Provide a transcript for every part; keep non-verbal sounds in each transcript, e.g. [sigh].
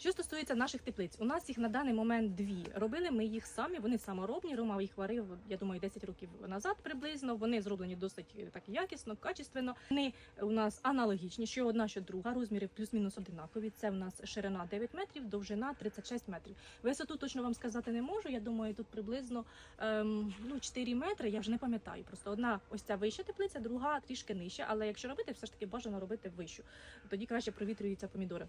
Що стосується наших теплиць, у нас їх на даний момент дві. Робили ми їх самі. Вони саморобні. Рома їх варив, я думаю, 10 років назад приблизно. Вони зроблені досить е, так якісно, качественно. Вони у нас аналогічні, що одна, що друга. Розміри плюс-мінус одинакові. Це в нас ширина 9 метрів, довжина 36 метрів. Висоту точно вам сказати не можу. Я думаю, тут приблизно ем, ну 4 метри. Я вже не пам'ятаю. Просто одна ось ця вища теплиця, друга трішки нижча. Але якщо робити, все ж таки бажано робити вищу. Тоді краще провітрюються помідори.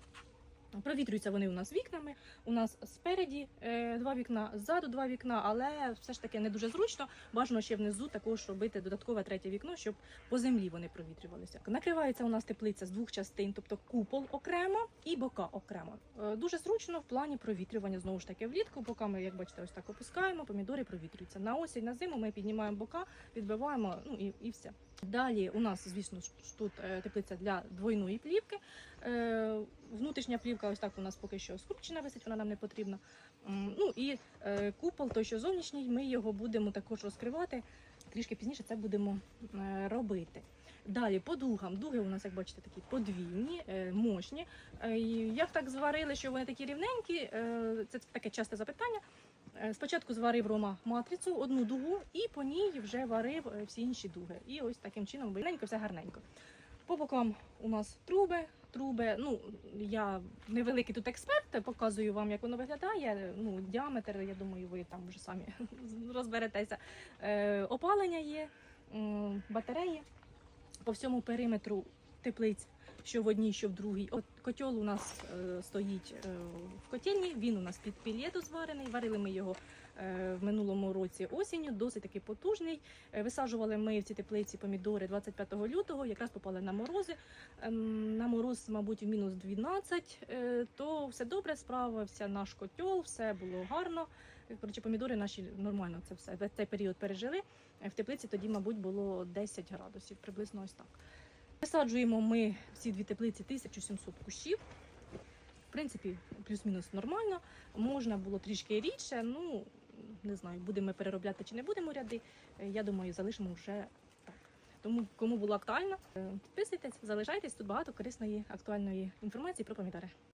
Провітрюються вони у нас вікнами. У нас спереді е, два вікна, ззаду два вікна, але все ж таки не дуже зручно. Бажано ще внизу також робити додаткове третє вікно, щоб по землі вони провітрювалися. Накривається у нас теплиця з двох частин, тобто купол окремо і бока окремо. Е, дуже зручно в плані провітрювання. Знову ж таки, влітку боками, як бачите, ось так опускаємо, помідори провітрюються. На осінь, на зиму ми піднімаємо бока, підбиваємо, ну і, і все. Далі у нас, звісно тут е, теплиця для двойної плівки. Е, Внутрішня плівка, ось так у нас поки що скручена висить, вона нам не потрібна. Ну і е, купол, той, що зовнішній, ми його будемо також розкривати. Трішки пізніше це будемо робити. Далі по дугам. Дуги у нас, як бачите, такі подвійні, мощні. Як так зварили, що вони такі рівненькі? Це таке часте запитання. Е, Спочатку зварив Рома матрицю, одну дугу, і по ній вже варив е, всі інші дуги. І ось таким чином рівненько, все гарненько. По бокам у нас труби. Труби, ну я невеликий тут експерт, показую вам, як воно виглядає. Ну, діаметр, я думаю, ви там вже самі [laughs] розберетеся. Е, опалення є, батареї по всьому периметру теплиць, що в одній, що в другій. От котел у нас е, стоїть е, в котельні, він у нас під пілету зварений. Варили ми його е, в минулому році осінню, досить таки потужний. Е, Висаджували ми в ці теплиці помідори 25 лютого, якраз попали на морози. Ем, На мороз, мабуть, в мінус 12, е, то все добре, справився наш котел, все було гарно. Е, Коротше, помідори наші нормально це все весь цей період пережили. Е, В теплиці тоді, мабуть, було 10 градусів, приблизно ось так. Висаджуємо ми в ці дві теплиці 1700 кущів. В принципі, плюс-мінус нормально. Можна було трішки рідше. Ну не знаю, будемо ми переробляти чи не будемо ряди. Е, Я думаю, залишимо вже так. Тому кому було актуально, е, підписуйтесь, залишайтесь. Тут багато корисної актуальної інформації про помідори.